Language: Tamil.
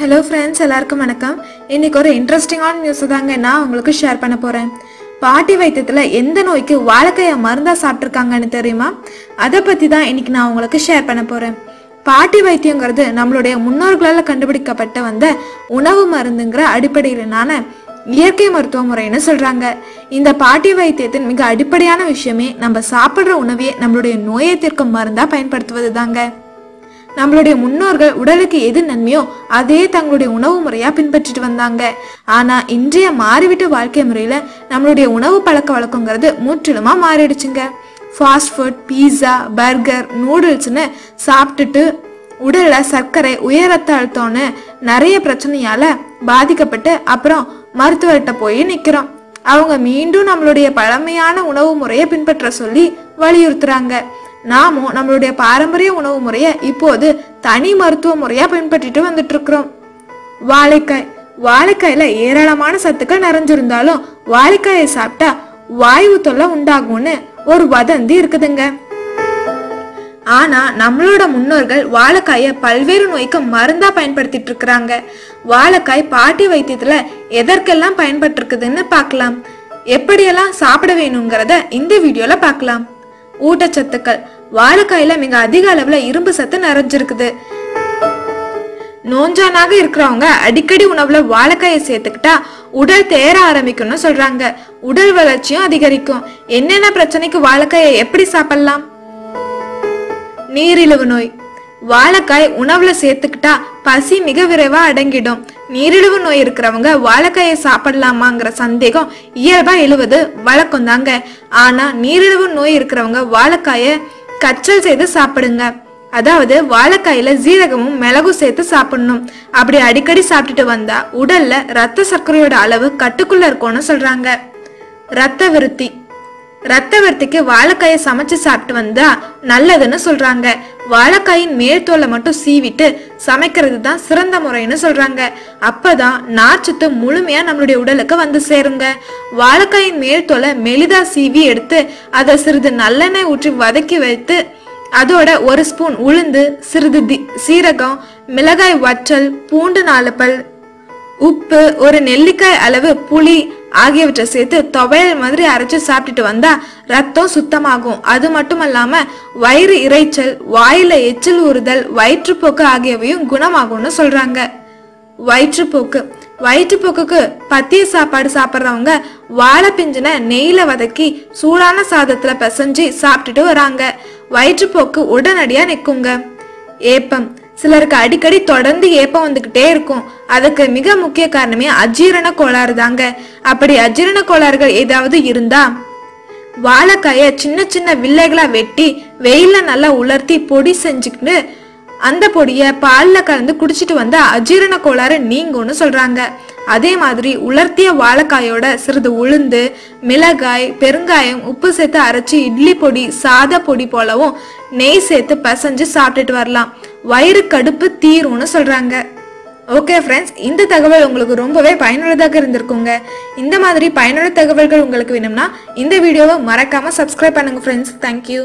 ஹலோ ஃப்ரெண்ட்ஸ் எல்லாருக்கும் வணக்கம். இன்னைக்கு ஒரு இன்ட்ரெஸ்டிங்கான நியூஸ் தாங்க நான் உங்களுக்கு ஷேர் பண்ண போகிறேன் பாட்டி வைத்தியத்தில் எந்த நோய்க்கு வாழைக்காயை மருந்தாக சாப்பிட்ருக்காங்கன்னு தெரியுமா? அதை பற்றி தான் இன்னைக்கு நான் உங்களுக்கு ஷேர் பண்ண போகிறேன் பாட்டி வைத்தியங்கிறது நம்மளுடைய முன்னோர்களால் கண்டுபிடிக்கப்பட்ட வந்த உணவு மருந்துங்கிற அடிப்படையிலான இயற்கை மருத்துவ முறைன்னு சொல்கிறாங்க இந்த பாட்டி வைத்தியத்தின் மிக அடிப்படையான விஷயமே நம்ம சாப்பிட்ற உணவையே நம்மளுடைய நோயை தீர்க்கும் மருந்தாக பயன்படுத்துவது தாங்க நம்மளுடைய முன்னோர்கள் உடலுக்கு எது நன்மையோ அதே தங்களுடைய உணவு முறையா பின்பற்றிட்டு வந்தாங்க. ஆனா இன்றைய மாறிவிட்ட வாழ்க்கை முறையில நம்மளுடைய உணவு பழக்க வழக்கங்கிறது முற்றிலுமா மாறிடுச்சுங்க. ஃபாஸ்ட் ஃபுட் பீஸா பர்கர் நூடுல்ஸ்னு சாப்பிட்டுட்டு உடல்ல சர்க்கரை உயர் ரத்த அழுத்தம்னு நிறைய பிரச்சனையால பாதிக்கப்பட்டு அப்புறம் மருத்துவர்கிட்ட போய் நிக்கிறோம். அவங்க மீண்டும் நம்மளுடைய பழமையான உணவு முறையை பின்பற்ற சொல்லி வலியுறுத்துறாங்க. நாமும் நம்மளுடைய பாரம்பரிய உணவு முறையை இப்போது தனி மருத்துவ முறையா பின்பற்றிட்டு வந்துட்டு இருக்கிறோம் வாழைக்காய். வாழைக்காயில ஏராளமான சத்துக்கள் நிறைஞ்சிருந்தாலும் வாழைக்காயை சாப்பிட்டா வாயு தொல்லை உண்டாகும்னு ஒரு வதந்தி இருக்குதுங்க. ஆனா நம்மளோட முன்னோர்கள் வாழைக்காயை பல்வேறு நோய்க்கு மருந்தா பயன்படுத்திட்டு இருக்கிறாங்க வாழைக்காய் பாட்டி வைத்தியத்துல எதற்கெல்லாம் பயன்பட்டிருக்குதுன்னு பார்க்கலாம். எப்படியெல்லாம் சாப்பிட வேணுங்கிறத இந்த வீடியோல பார்க்கலாம். ஊட்டச்சத்துக்கள். வாழைக்காயில மிக அதிக அளவுல இரும்பு சத்து நிறைஞ்சிருக்குது. நோஞ்சானாக இருக்கிறவங்க அடிக்கடி உணவுல வாழைக்காயை சேர்த்துக்கிட்டா உடல் தேர ஆரம்பிக்கும்னு சொல்றாங்க. உடல் வளர்ச்சியும் அதிகரிக்கும். என்னென்ன பிரச்சனைக்கு வாழைக்காயை எப்படி சாப்பிடலாம்? நீரிழிவு நோய். வாழைக்காய் உணவுல சேர்த்துக்கிட்டா பசி மிக விரைவா அடங்கிடும். நீரிழிவு நோய் இருக்கிறவங்க வாழைக்காயை சாப்பிடலாமாங்கிற சந்தேகம் இயல்பா எழுவது வழக்கம் தாங்க ஆனா நீரிழிவு நோய் இருக்கிறவங்க வாழைக்காயை கச்சல் செய்து சாப்பிடுங்க. அதாவது வாழைக்காயில ஜீரகமும் மிளகும் சேர்த்து சாப்பிடணும். அப்படி அடிக்கடி சாப்பிட்டுட்டு வந்தா உடல்ல ரத்த சர்க்கரையோட அளவு கட்டுக்குள்ள இருக்கும்னு சொல்றாங்க. ரத்த விருத்தி. ரத்தவர்த்திக்கு வாழைக்காயை சமைச்சு சாப்பிட்டு வந்தா நல்லதுன்னு சொல்றாங்க. வாழைக்காயின் மேல் தோலை மட்டும் சீவிட்டு சமைக்கிறது தான் சிறந்த முறைன்னு சொல்றாங்க. அப்பதான் நார்ச்சத்து முழுமையா நம்மளுடைய உடலுக்கு வந்து சேருங்க. வாழைக்காயின் மேல் தோலை மெலிதா சீவி எடுத்து அதை சிறிது நல்லெண்ணெய் ஊற்றி வதக்கி வைத்து அதோட ஒரு ஸ்பூன் உளுந்து சிறிது தி- சீரகம் மிளகாய் வற்றல் பூண்டு நாலு பல் உப்பு ஒரு நெல்லிக்காய் அளவு புளி ஆகியவற்றை சேர்த்து துவையல் மாதிரி அரைச்சு சாப்பிட்டுட்டு வந்தா ரத்தம் சுத்தமாகும். அது மட்டும் இல்லாம வயிறு இரைச்சல் வாயில எச்சில் உறுதல் வயிற்றுப்போக்கு ஆகியவையும் குணமாகும்னு சொல்றாங்க. வயிற்றுப்போக்கு. வயிற்றுப்போக்குக்கு பத்திய சாப்பாடு சாப்பிட்றவங்க வாழை பிஞ்சின நெய்யில வதக்கி சூடான சாதத்துல பிசைஞ்சு சாப்பிட்டுட்டு வராங்க. வயிற்றுப்போக்கு உடனடியா நிக்குங்க. ஏப்பம். சிலருக்கு அடிக்கடி தொடர்ந்து ஏப்பம் வந்துகிட்டே இருக்கும். அதுக்கு மிக முக்கிய காரணமே அஜீரண கோளாறு தாங்க. அப்படி அஜீரண கோளாறுகள் ஏதாவது இருந்தா? வாழைக்காய சின்ன சின்ன வில்லைகளா வெட்டி வெயில நல்லா உலர்த்தி பொடி செஞ்சுக்கிட்டு அந்த பொடியை பால்ல கலந்து குடிச்சிட்டு வந்தா அஜீரண கோளாறு நீங்கும்னு சொல்றாங்க. அதே மாதிரி உலர்த்திய வாழைக்காயோட சிறிது உளுந்து மிளகாய் பெருங்காயம் உப்பு சேர்த்து அரைச்சி இட்லி பொடி சாத பொடி போலவும் நெய் சேர்த்து பசைஞ்சு சாப்பிட்டுட்டு வரலாம். வயிறு கடுப்பு தீரும்னு சொல்கிறாங்க ஓகே ஃப்ரெண்ட்ஸ் இந்த தகவல் உங்களுக்கு ரொம்பவே பயனுள்ளதாக இருந்திருக்குங்க. இந்த மாதிரி பயனுள்ள தகவல்கள் உங்களுக்கு வேணும்னா இந்த வீடியோவை மறக்காமல் சப்ஸ்கிரைப் பண்ணுங்க ஃப்ரெண்ட்ஸ் தேங்க்யூ